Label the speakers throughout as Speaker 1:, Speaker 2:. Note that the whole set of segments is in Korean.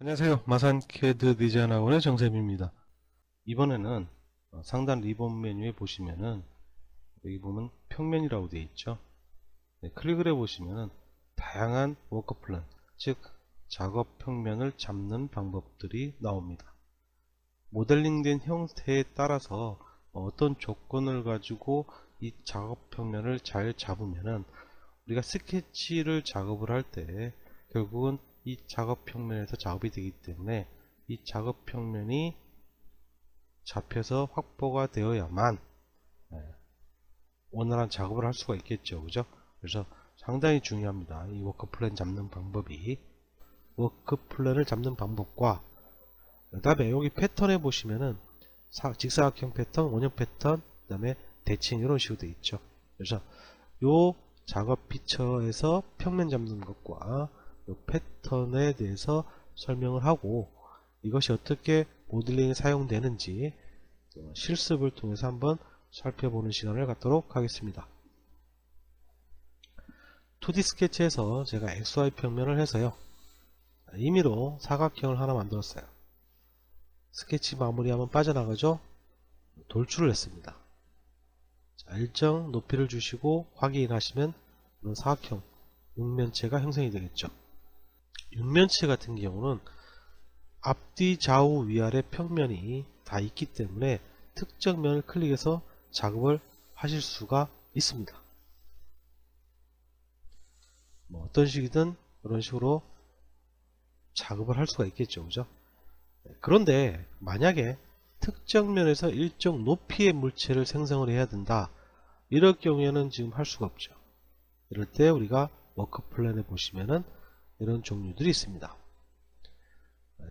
Speaker 1: 안녕하세요. 마산 캐드 디자인 학원의 정쌤입니다. 이번에는 어, 상단 리본 메뉴에 보시면은 여기 보면 평면이라고 되어 있죠. 네, 클릭을 해 보시면은 다양한 워크 플랜, 즉 작업 평면을 잡는 방법들이 나옵니다. 모델링된 형태에 따라서 어떤 조건을 가지고 이 작업 평면을 잘 잡으면은 우리가 스케치를 작업을 할 때 결국은 이 작업 평면에서 작업이 되기 때문에 이 작업 평면이 잡혀서 확보가 되어야만 예, 원활한 작업을 할 수가 있겠죠. 그죠? 그래서 상당히 중요합니다. 이 워크 플랜 잡는 방법이. 워크 플랜을 잡는 방법과 그 다음에 여기 패턴에 보시면은 사- 직사각형 패턴 원형 패턴 그 다음에 대칭 이런 식으로 되어 있죠. 그래서 요 작업 피처에서 평면 잡는 것과 요 패턴에 대해서 설명을 하고 이것이 어떻게 모델링에 사용되는지 어, 실습을 통해서 한번 살펴보는 시간을 갖도록 하겠습니다. 2D 스케치에서 제가 XY 평면을 해서요. 임의로 사각형을 하나 만들었어요. 스케치 마무리하면 빠져나가죠? 돌출을 했습니다. 자, 일정 높이를 주시고 확인하시면 사각형 육면체가 형성이 되겠죠. 육면체 같은 경우는 앞뒤 좌우 위아래 평면이 다 있기 때문에 특정 면을 클릭해서 작업을 하실 수가 있습니다. 뭐 어떤 식이든 이런 식으로 작업을 할 수가 있겠죠. 그죠? 네, 그런데 만약에 특정 면에서 일정 높이의 물체를 생성을 해야 된다. 이럴 경우에는 지금 할 수가 없죠. 이럴 때 우리가 워크 플랜에 보시면은 이런 종류들이 있습니다.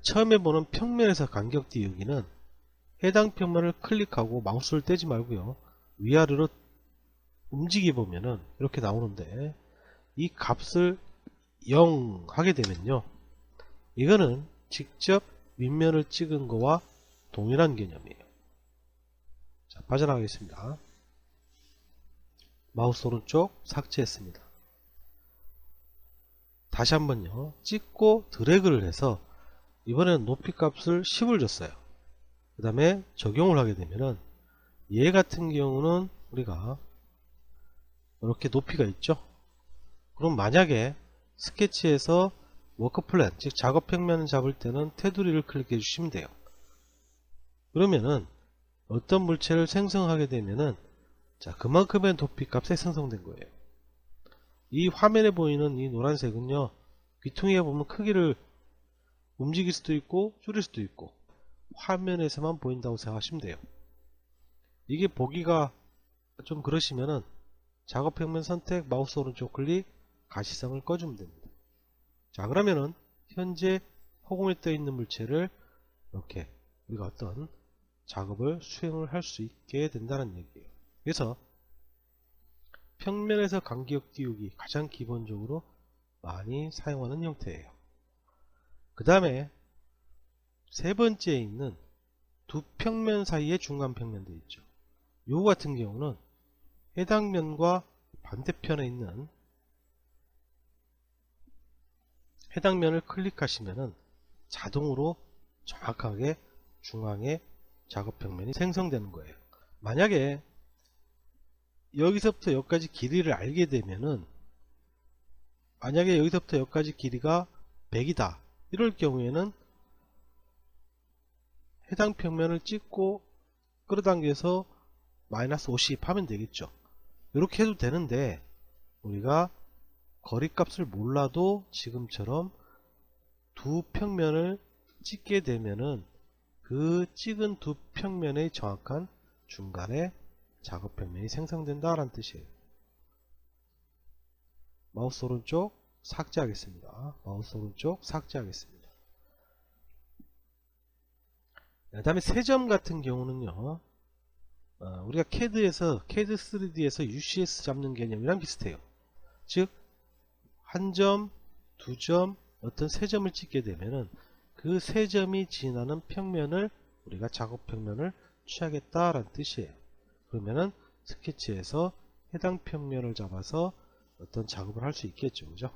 Speaker 1: 처음에 보는 평면에서 간격 띄우기는 해당 평면을 클릭하고 마우스를 떼지 말고요. 위아래로 움직여 보면은 이렇게 나오는데 이 값을 0 하게 되면요. 이거는 직접 윗면을 찍은 거와 동일한 개념이에요. 자, 빠져나가겠습니다. 마우스 오른쪽 삭제했습니다. 다시 한번요 찍고 드래그를 해서 이번에는 높이 값을 10을 줬어요. 그 다음에 적용을 하게 되면은 얘 같은 경우는 우리가 이렇게 높이가 있죠? 그럼 만약에 스케치에서 워크 플랜 즉 작업 평면을 잡을 때는 테두리를 클릭해 주시면 돼요. 그러면은 어떤 물체를 생성하게 되면은 자 그만큼의 높이 값에 생성된 거예요 이 화면에 보이는 이 노란색은요 귀퉁이에 보면 크기를 움직일 수도 있고 줄일 수도 있고 화면에서만 보인다고 생각하시면 돼요. 이게 보기가 좀 그러시면은 작업 평면 선택 마우스 오른쪽 클릭 가시성을 꺼주면 됩니다. 자 그러면은 현재 허공에 떠 있는 물체를 이렇게 우리가 어떤 작업을 수행을 할 수 있게 된다는 얘기예요. 그래서 평면에서 간격 띄우기 가장 기본적으로 많이 사용하는 형태예요. 그 다음에 세 번째에 있는 두 평면 사이의 중간 평면도 있죠. 요 같은 경우는 해당 면과 반대편에 있는 해당 면을 클릭하시면은 자동으로 정확하게 중앙에 작업 평면이 생성되는 거예요. 만약에 여기서부터 여기까지 길이를 알게 되면은 만약에 여기서부터 여기까지 길이가 100이다. 이럴 경우에는 해당 평면을 찍고 끌어당겨서 마이너스 50 하면 되겠죠. 이렇게 해도 되는데 우리가 거리값을 몰라도 지금처럼 두 평면을 찍게 되면은 그 찍은 두 평면의 정확한 중간에 작업 평면이 생성된다라는 뜻이에요. 마우스 오른쪽 삭제하겠습니다. 마우스 오른쪽 삭제하겠습니다. 그 다음에 세점 같은 경우는요. 어, 우리가 CAD에서 CAD 3D에서 UCS 잡는 개념이랑 비슷해요. 즉, 한 점, 두 점, 어떤 세 점을 찍게 되면은 그 세 점이 지나는 평면을 우리가 작업 평면을 취하겠다라는 뜻이에요. 그러면은 스케치에서 해당 평면을 잡아서 어떤 작업을 할 수 있겠죠. 그죠?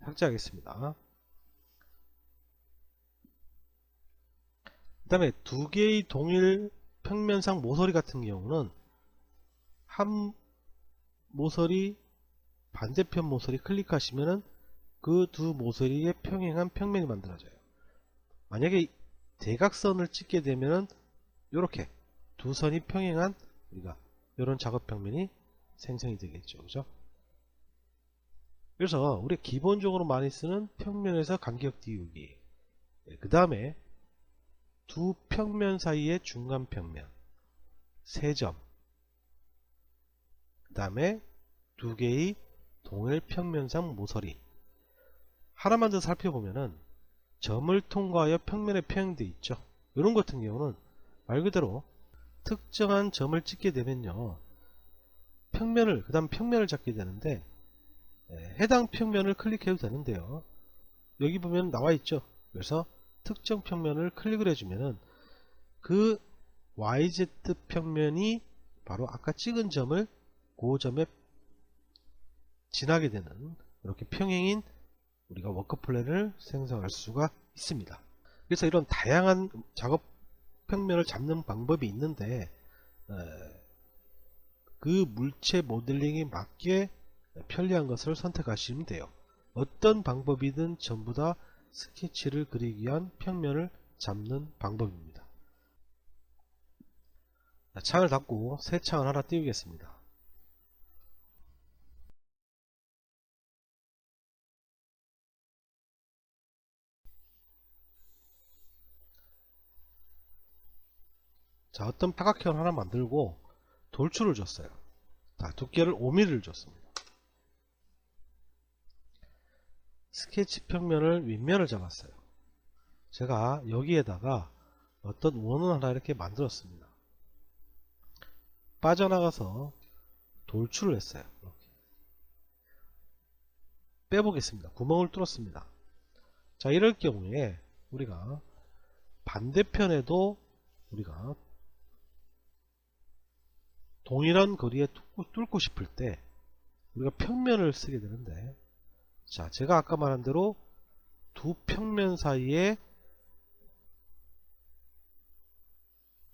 Speaker 1: 삭제하겠습니다. 그 다음에 두 개의 동일 평면상 모서리 같은 경우는 한 모서리 반대편 모서리 클릭하시면은 그 두 모서리에 평행한 평면이 만들어져요. 만약에 대각선을 찍게 되면은 이렇게 두 선이 평행한 우리가 이런 작업 평면이 생성이 되겠죠. 그죠? 그래서 우리 기본적으로 많이 쓰는 평면에서 간격 띄우기 그 다음에 두 평면 사이의 중간 평면 3점 그 다음에 두 개의 동일 평면상 모서리 하나만 더 살펴보면은 점을 통과하여 평면에 평행되어 있죠. 이런 같은 경우는 말 그대로 특정한 점을 찍게 되면요. 평면을 그 다음 평면을 잡게 되는데 예, 해당 평면을 클릭해도 되는데요. 여기 보면 나와 있죠. 그래서 특정 평면을 클릭을 해주면은 그 YZ 평면이 바로 아까 찍은 점을 그 점에 지나게 되는 이렇게 평행인 우리가 워크 플랜을 생성할 수가 있습니다. 그래서 이런 다양한 작업 평면을 잡는 방법이 있는데 에, 그 물체 모델링에 맞게 편리한 것을 선택하시면 돼요. 어떤 방법이든 전부 다 스케치를 그리기 위한 평면을 잡는 방법입니다. 자, 창을 닫고 새 창을 하나 띄우겠습니다. 자, 어떤 사각형을 하나 만들고 돌출을 줬어요. 자, 두께를 5mm를 줬습니다. 스케치 평면을 윗면을 잡았어요. 제가 여기에다가 어떤 원을 하나 이렇게 만들었습니다. 빠져나가서 돌출을 했어요. 이렇게. 빼보겠습니다. 구멍을 뚫었습니다. 자, 이럴 경우에 우리가 반대편에도 우리가 동일한 거리에 뚫고, 뚫고 싶을 때 우리가 평면을 쓰게 되는데 자 제가 아까 말한 대로 두 평면 사이에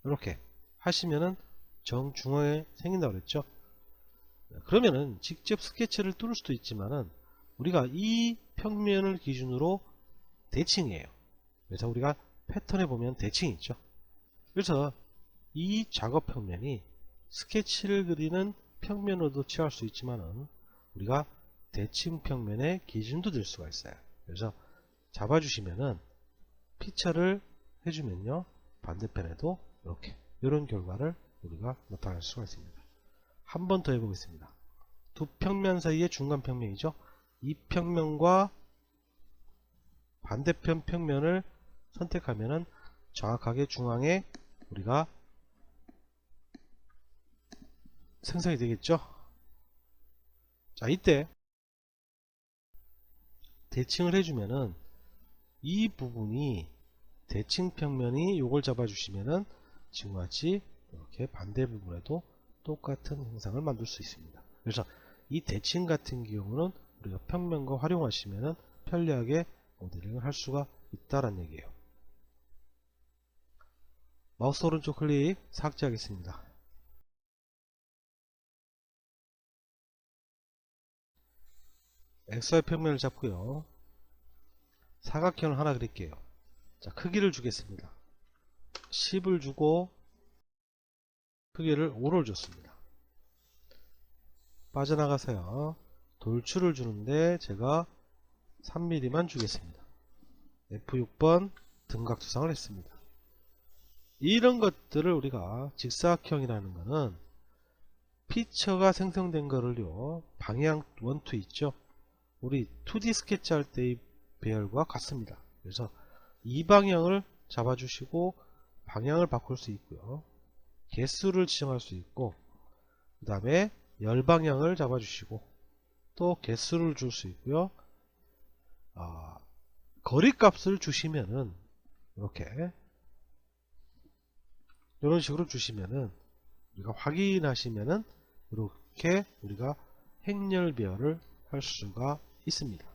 Speaker 1: 이렇게 하시면은 정중앙에 생긴다고 그랬죠? 그러면은 직접 스케치를 뚫을 수도 있지만은 우리가 이 평면을 기준으로 대칭이에요. 그래서 우리가 패턴에 보면 대칭이 있죠. 그래서 이 작업 평면이 스케치를 그리는 평면으로도 취할 수 있지만은 우리가 대칭 평면의 기준도 될 수가 있어요. 그래서 잡아주시면은 피처를 해주면요 반대편에도 이렇게 이런 결과를 우리가 나타낼 수가 있습니다. 한 번 더 해보겠습니다. 두 평면 사이의 중간 평면이죠. 이 평면과 반대편 평면을 선택하면은 정확하게 중앙에 우리가 생성이 되겠죠. 자 이때 대칭을 해주면은 이 부분이 대칭 평면이 요걸 잡아주시면은 지금과 같이 이렇게 반대 부분에도 똑같은 형상을 만들 수 있습니다. 그래서 이 대칭 같은 경우는 우리가 평면과 활용하시면은 편리하게 모델링을 할 수가 있다는 얘기예요. 마우스 오른쪽 클릭 삭제하겠습니다. XY 평면을 잡고요. 사각형을 하나 그릴게요. 자, 크기를 주겠습니다. 10을 주고 크기를 5를 줬습니다. 빠져나가세요. 돌출을 주는데 제가 3mm만 주겠습니다. F6번 등각 조상을 했습니다. 이런 것들을 우리가 직사각형이라는 것은 피처가 생성된 거를요 방향 원투 있죠 우리 2D 스케치 할 때의 배열과 같습니다. 그래서 이 방향을 잡아주시고 방향을 바꿀 수 있고요. 개수를 지정할 수 있고 그 다음에 열 방향을 잡아주시고 또 개수를 줄 수 있고요. 아, 거리 값을 주시면은 이렇게 이런 식으로 주시면은 우리가 확인하시면은 이렇게 우리가 행렬 배열을 할 수가 있습니다.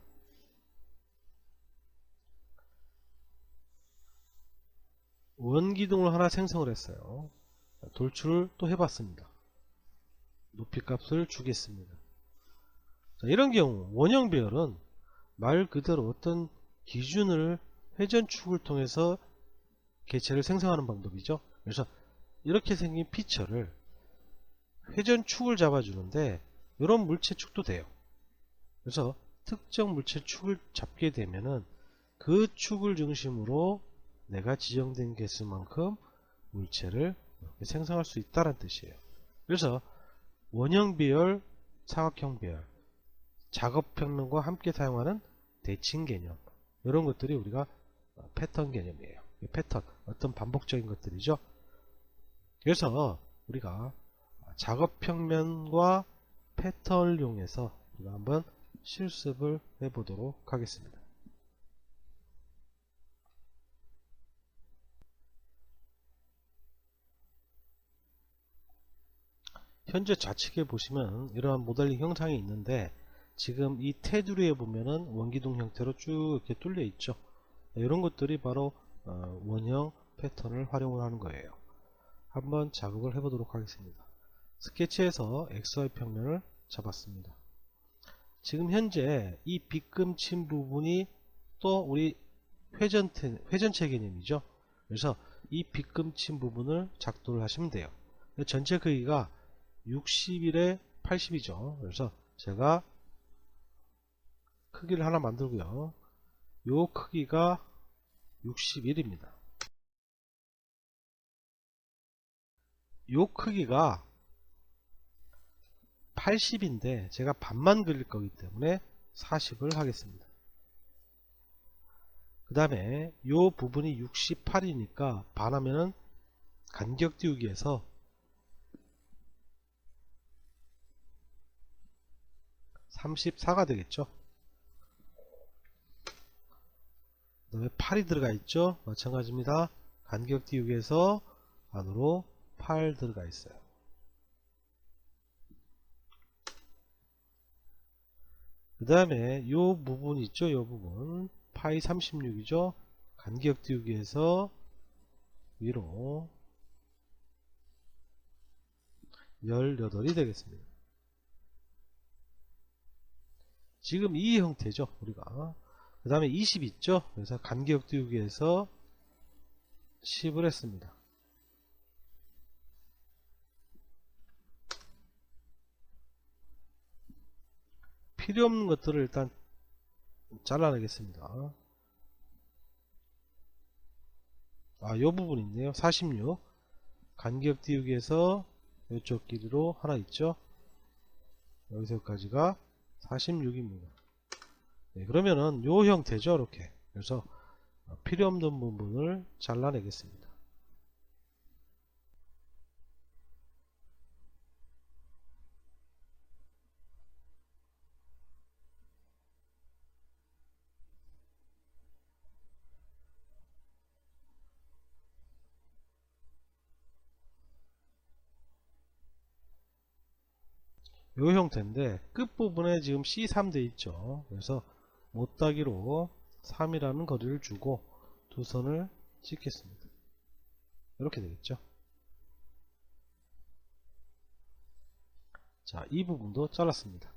Speaker 1: 원기둥을 하나 생성을 했어요. 돌출을 또 해봤습니다. 높이 값을 주겠습니다. 자, 이런 경우 원형 배열은 말 그대로 어떤 기준을 회전축을 통해서 개체를 생성하는 방법이죠. 그래서 이렇게 생긴 피처를 회전축을 잡아주는데 이런 물체축도 돼요. 그래서 특정 물체 축을 잡게 되면은 그 축을 중심으로 내가 지정된 개수만큼 물체를 생성할 수 있다는 뜻이에요. 그래서 원형 배열, 사각형 배열, 작업 평면과 함께 사용하는 대칭 개념 이런 것들이 우리가 어, 패턴 개념이에요. 이 패턴 어떤 반복적인 것들이죠. 그래서 우리가 작업 평면과 패턴을 이용해서 우리가 한번 실습을 해보도록 하겠습니다. 현재 좌측에 보시면 이러한 모델링 형상이 있는데 지금 이 테두리에 보면은 원기둥 형태로 쭉 이렇게 뚫려 있죠. 이런 것들이 바로 어, 원형 패턴을 활용을 하는 거예요. 한번 작업을 해보도록 하겠습니다. 스케치에서 XY 평면을 잡았습니다. 지금 현재 이 빗금친 부분이 또 우리 회전체, 회전체 개념이죠. 그래서 이 빗금친 부분을 작도를 하시면 돼요. 전체 크기가 61에 80이죠. 그래서 제가 크기를 하나 만들고요. 요 크기가 61입니다. 요 크기가 80인데 제가 반만 그릴 거기 때문에 40을 하겠습니다. 그 다음에 요 부분이 68이니까 반하면은 간격 띄우기에서 34가 되겠죠. 그 다음에 8이 들어가 있죠. 마찬가지입니다. 간격 띄우기에서 안으로 8 들어가 있어요. 그 다음에 요 부분 있죠. 요 부분 파이 36이죠. 간격 띄우기에서 위로 18이 되겠습니다. 지금 이 형태죠. 우리가 그 다음에 20 있죠. 그래서 간격 띄우기에서 10을 했습니다. 필요 없는 것들을 일단 잘라내겠습니다. 아, 요 부분 있네요. 46. 간격 띄우기에서 이쪽 길이로 하나 있죠. 여기서까지가 46입니다. 네, 그러면은 요 형태죠. 이렇게. 그래서 필요 없는 부분을 잘라내겠습니다. 요 형태인데 끝부분에 지금 C3 돼 있죠. 그래서 못따기로 3이라는 거리를 주고 두 선을 찍겠습니다. 이렇게 되겠죠. 자, 이 부분도 잘랐습니다.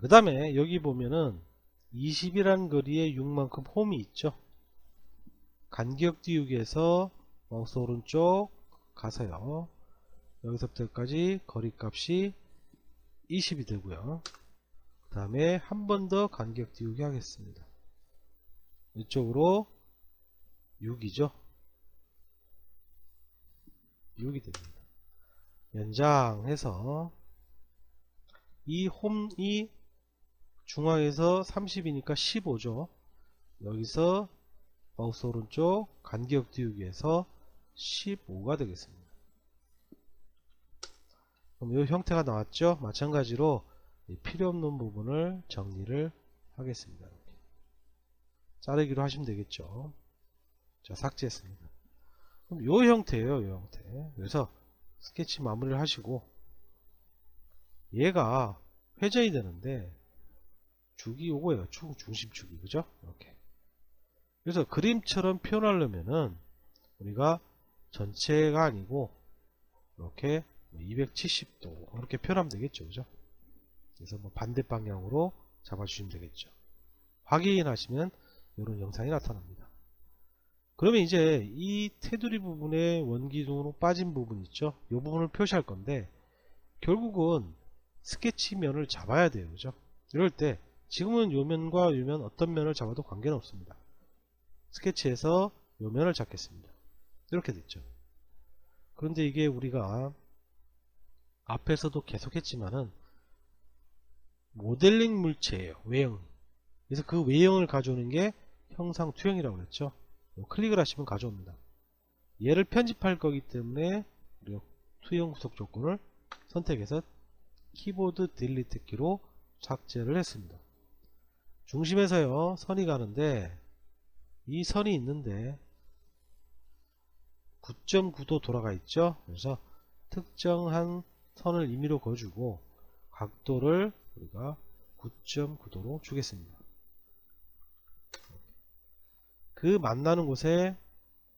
Speaker 1: 그 다음에 여기 보면은 20이라는 거리에 6만큼 홈이 있죠. 간격 띄우기에서 마우스 오른쪽 가서요. 여기서부터까지 거리값이 20이 되고요. 그 다음에 한 번 더 간격 띄우기 하겠습니다. 이쪽으로 6이죠. 6이 됩니다. 연장해서 이 홈이 중앙에서 30이니까 15죠. 여기서 마우스 오른쪽 간격 띄우기에서 15가 되겠습니다. 그럼 이 형태가 나왔죠? 마찬가지로 필요 없는 부분을 정리를 하겠습니다. 이렇게. 자르기로 하시면 되겠죠. 자, 삭제했습니다. 그럼 이 형태예요, 이 형태. 그래서 스케치 마무리를 하시고 얘가 회전이 되는데 축이 요거예요. 축, 중심축이 그죠? 이렇게. 그래서 그림처럼 표현하려면은 우리가 전체가 아니고 이렇게 270도 이렇게 표현하면 되겠죠 그죠? 그래서 뭐 반대 방향으로 잡아주시면 되겠죠. 확인하시면 이런 영상이 나타납니다. 그러면 이제 이 테두리 부분에 원기둥으로 빠진 부분 있죠? 이 부분을 표시할 건데 결국은 스케치 면을 잡아야 돼요 그죠? 이럴 때 지금은 요 면과 요 면 어떤 면을 잡아도 관계는 없습니다. 스케치에서 요 면을 잡겠습니다. 이렇게 됐죠. 그런데 이게 우리가 앞에서도 계속 했지만은 모델링 물체예요 외형. 그래서 그 외형을 가져오는 게 형상 투영이라고 그랬죠. 뭐 클릭을 하시면 가져옵니다. 얘를 편집할 거기 때문에 투영 구속 조건을 선택해서 키보드 딜리트 키로 삭제를 했습니다. 중심에서요 선이 가는데 이 선이 있는데 9.9도 돌아가 있죠? 그래서 특정한 선을 임의로 거주고 각도를 우리가 9.9도로 주겠습니다. 그 만나는 곳에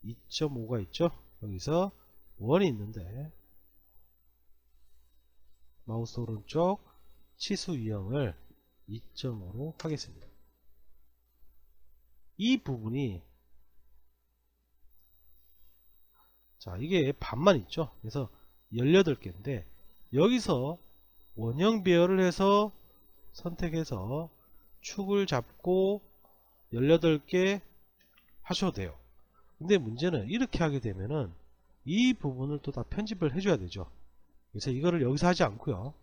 Speaker 1: 2.5가 있죠? 여기서 원이 있는데 마우스 오른쪽 치수 유형을 2.5로 하겠습니다. 이 부분이 자 이게 반만 있죠? 그래서 18개인데 여기서 원형 배열을 해서 선택해서 축을 잡고 18개 하셔도 돼요. 근데 문제는 이렇게 하게 되면은 이 부분을 또 다 편집을 해줘야 되죠. 그래서 이거를 여기서 하지 않고요.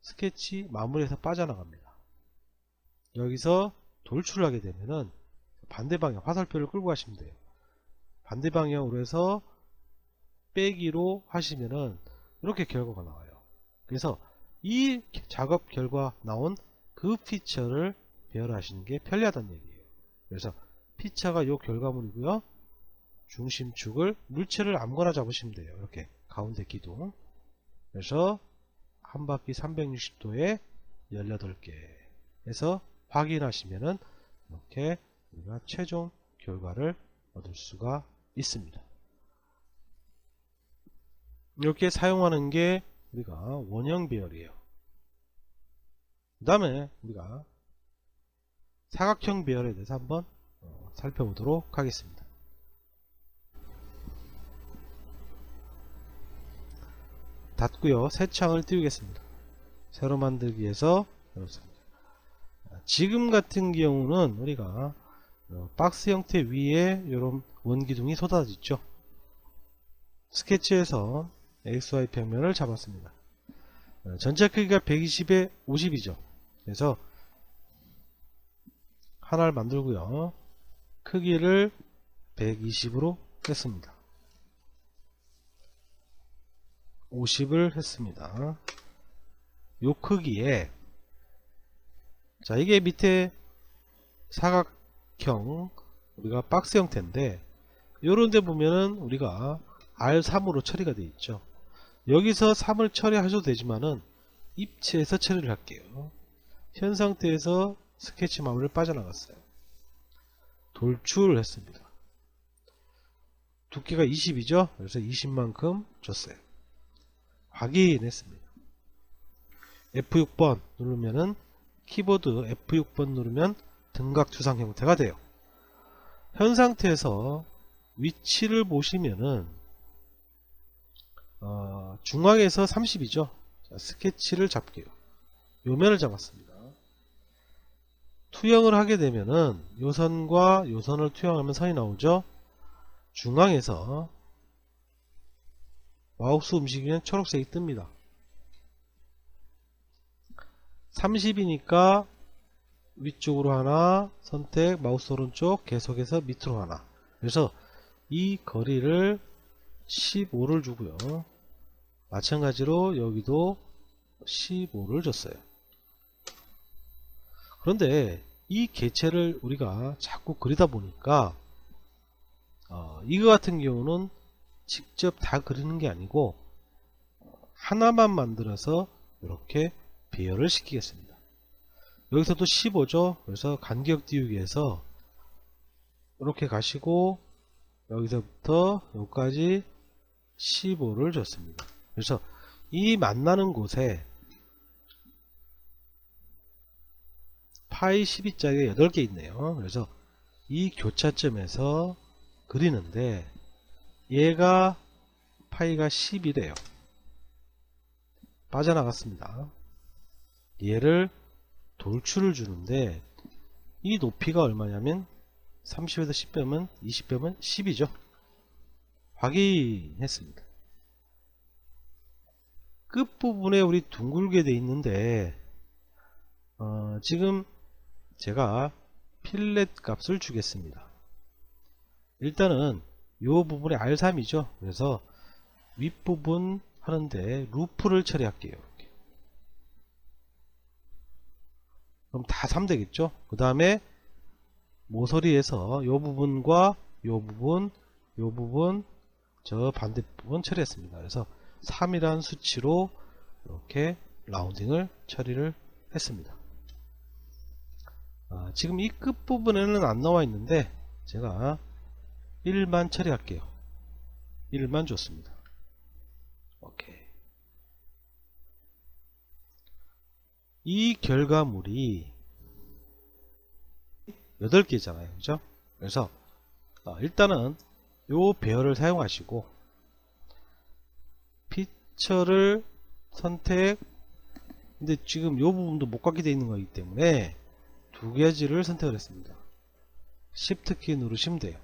Speaker 1: 스케치 마무리해서 빠져나갑니다. 여기서 돌출을 하게 되면은 반대 방향 화살표를 끌고 가시면 돼요. 반대 방향으로 해서 빼기로 하시면은 이렇게 결과가 나와요 그래서 이 작업 결과 나온 그 피처를 배열하시는 게 편리하다는 얘기예요. 그래서 피처가 요 결과물이고요. 중심축을 물체를 아무거나 잡으시면 돼요. 이렇게 가운데 기둥. 그래서 한 바퀴 360도에 18개 해서 확인하시면은 이렇게 우리가 최종 결과를 얻을 수가 있습니다. 이렇게 사용하는 게 우리가 원형 배열이에요. 그 다음에 우리가 사각형 배열에 대해서 한번 어, 살펴보도록 하겠습니다. 닫고요. 새 창을 띄우겠습니다. 새로 만들기에서 이렇습니다. 지금 같은 경우는 우리가 어, 박스 형태 위에 이런 원기둥이 쏟아지죠. 스케치에서 XY 평면을 잡았습니다. 어, 전체 크기가 120에 50이죠. 그래서 하나를 만들고요. 크기를 120으로 했습니다. 50을 했습니다. 요 크기에 자 이게 밑에 사각형 우리가 박스 형태인데 요런데 보면은 우리가 R3으로 처리가 되어 있죠 여기서 3을 처리하셔도 되지만은 입체에서 처리를 할게요. 현 상태에서 스케치 마무리를 빠져나갔어요. 돌출을 했습니다. 두께가 20이죠? 그래서 20만큼 줬어요. 확인했습니다. F6번 누르면은 키보드 F6번 누르면 등각 추상 형태가 돼요. 현 상태에서 위치를 보시면은 어, 중앙에서 30이죠. 자, 스케치를 잡게요. 요면을 잡았습니다. 투영을 하게 되면은 요선과 요선을 투영하면 선이 나오죠? 중앙에서 마우스 움직이면 초록색이 뜹니다. 30이니까 위쪽으로 하나 선택 마우스 오른쪽 계속해서 밑으로 하나. 그래서 이 거리를 15를 주고요 마찬가지로 여기도 15를 줬어요. 그런데 이 개체를 우리가 자꾸 그리다 보니까 어, 이거 같은 경우는 직접 다 그리는 게 아니고 하나만 만들어서 이렇게 배열을 시키겠습니다. 여기서도 15죠? 그래서 간격 띄우기에서 이렇게 가시고 여기서부터 여기까지 15를 줬습니다. 그래서 이 만나는 곳에 파이 12자리가 8개 있네요. 그래서 이 교차점에서 그리는데 얘가 파이가 10이래요. 빠져나갔습니다. 얘를 돌출을 주는데 이 높이가 얼마냐면 30에서 10 빼면 20 빼면 10이죠. 확인했습니다. 끝부분에 우리 둥글게 돼 있는데 어, 지금 제가 필렛 값을 주겠습니다. 일단은 이 부분에 R3이죠. 그래서 윗부분 하는데 루프를 처리할게요. 그럼 다 3 되겠죠? 그 다음에 모서리에서 이 부분과 이 부분, 이 부분, 저 반대부분 처리했습니다. 그래서 3이란 수치로 이렇게 라운딩을 처리를 했습니다. 아, 지금 이 끝부분에는 안 나와 있는데 제가 1만 처리할게요. 1만 줬습니다. 오케이. 이 결과물이 8개잖아요. 그죠? 그래서 어, 일단은 요 배열을 사용하시고 피처를 선택 근데 지금 요 부분도 못 갖게 되어 있는 거기 때문에 두 가지를 선택을 했습니다. Shift 키 누르시면 돼요.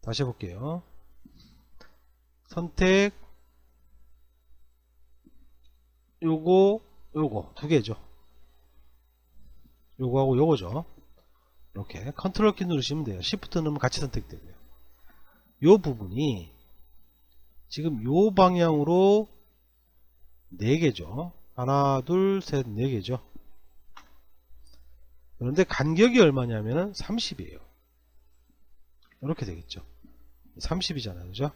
Speaker 1: 다시 해볼게요. 선택 요거 요거 두 개죠. 요거하고 요거죠. 이렇게 컨트롤 키 누르시면 돼요. Shift 누르면 같이 선택되고요. 요 부분이 지금 요 방향으로 4개죠. 하나, 둘, 셋, 4개죠. 그런데 간격이 얼마냐면은 30이에요. 이렇게 되겠죠. 30이잖아요. 그죠?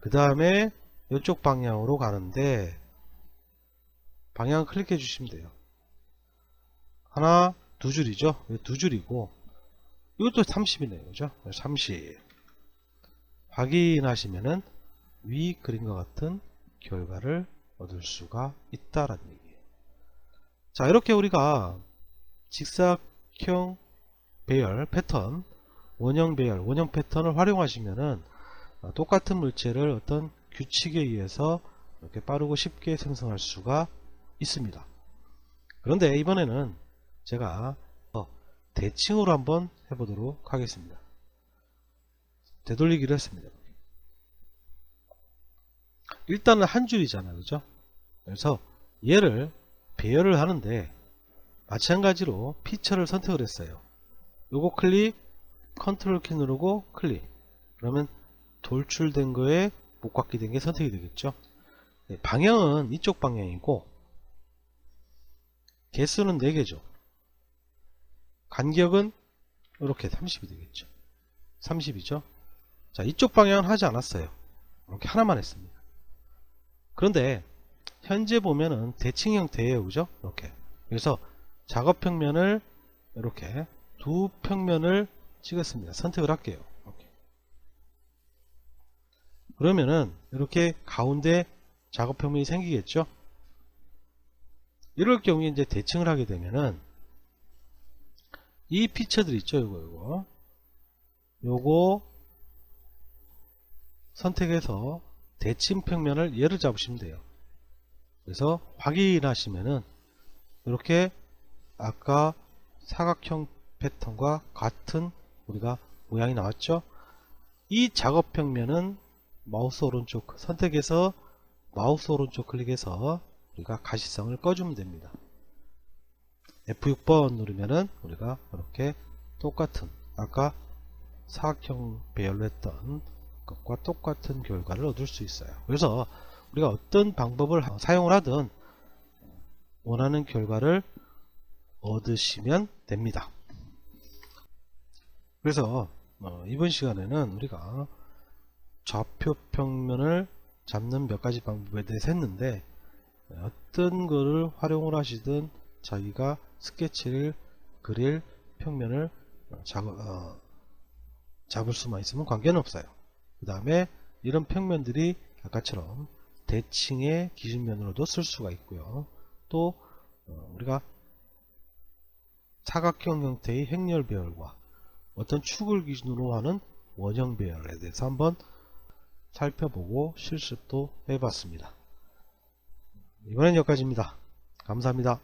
Speaker 1: 그 다음에 이쪽 방향으로 가는데 방향 클릭해 주시면 돼요. 하나, 두 줄이죠. 두 줄이고 이것도 30이네요. 그죠? 30 확인하시면은 위 그림과 같은 결과를 얻을 수가 있다라는 얘기예요. 자, 이렇게 우리가 직사형 배열 패턴, 원형 배열, 원형 패턴을 활용하시면은 어, 똑같은 물체를 어떤 규칙에 의해서 이렇게 빠르고 쉽게 생성할 수가 있습니다. 그런데 이번에는 제가 어, 대칭으로 한번 해보도록 하겠습니다. 되돌리기를 했습니다. 일단은 한 줄이잖아요. 그죠? 그래서 얘를 배열을 하는데 마찬가지로 피처를 선택을 했어요. 요거 클릭, 컨트롤 키 누르고 클릭. 그러면 돌출된 거에 목받기 된게 선택이 되겠죠. 네, 방향은 이쪽 방향이고 개수는 4개죠. 간격은 이렇게 30이 되겠죠. 30이죠. 자, 이쪽 방향은 하지 않았어요. 이렇게 하나만 했습니다. 그런데 현재 보면은 대칭 형태예요. 그죠? 이렇게. 그래서 작업 평면을 이렇게 두 평면을 찍었습니다. 선택을 할게요. 이렇게. 그러면은 이렇게 가운데 작업 평면이 생기겠죠? 이럴 경우에 이제 대칭을 하게 되면은 이 피처들 있죠, 이거, 이거. 요거 선택해서 대칭 평면을 얘를 잡으시면 돼요. 그래서 확인하시면은 이렇게 아까 사각형 패턴과 같은 우리가 모양이 나왔죠. 이 작업 평면은 마우스 오른쪽 선택해서 마우스 오른쪽 클릭해서 우리가 가시성을 꺼주면 됩니다. F6번 누르면은 우리가 이렇게 똑같은 아까 사각형 배열로 했던 것과 똑같은 결과를 얻을 수 있어요. 그래서 우리가 어떤 방법을 사용을 하든 원하는 결과를 얻으시면 됩니다. 그래서 어, 이번 시간에는 우리가 좌표 평면을 잡는 몇 가지 방법에 대해서 했는데 어떤 거를 활용을 하시든 자기가 스케치를 그릴 평면을 작업, 어, 잡을 수만 있으면 관계는 없어요. 그 다음에 이런 평면들이 아까처럼 대칭의 기준면으로도 쓸 수가 있고요. 또 어, 우리가 사각형 형태의 행렬 배열과 어떤 축을 기준으로 하는 원형 배열에 대해서 한번 살펴보고 실습도 해봤습니다. 이번엔 여기까지입니다. 감사합니다.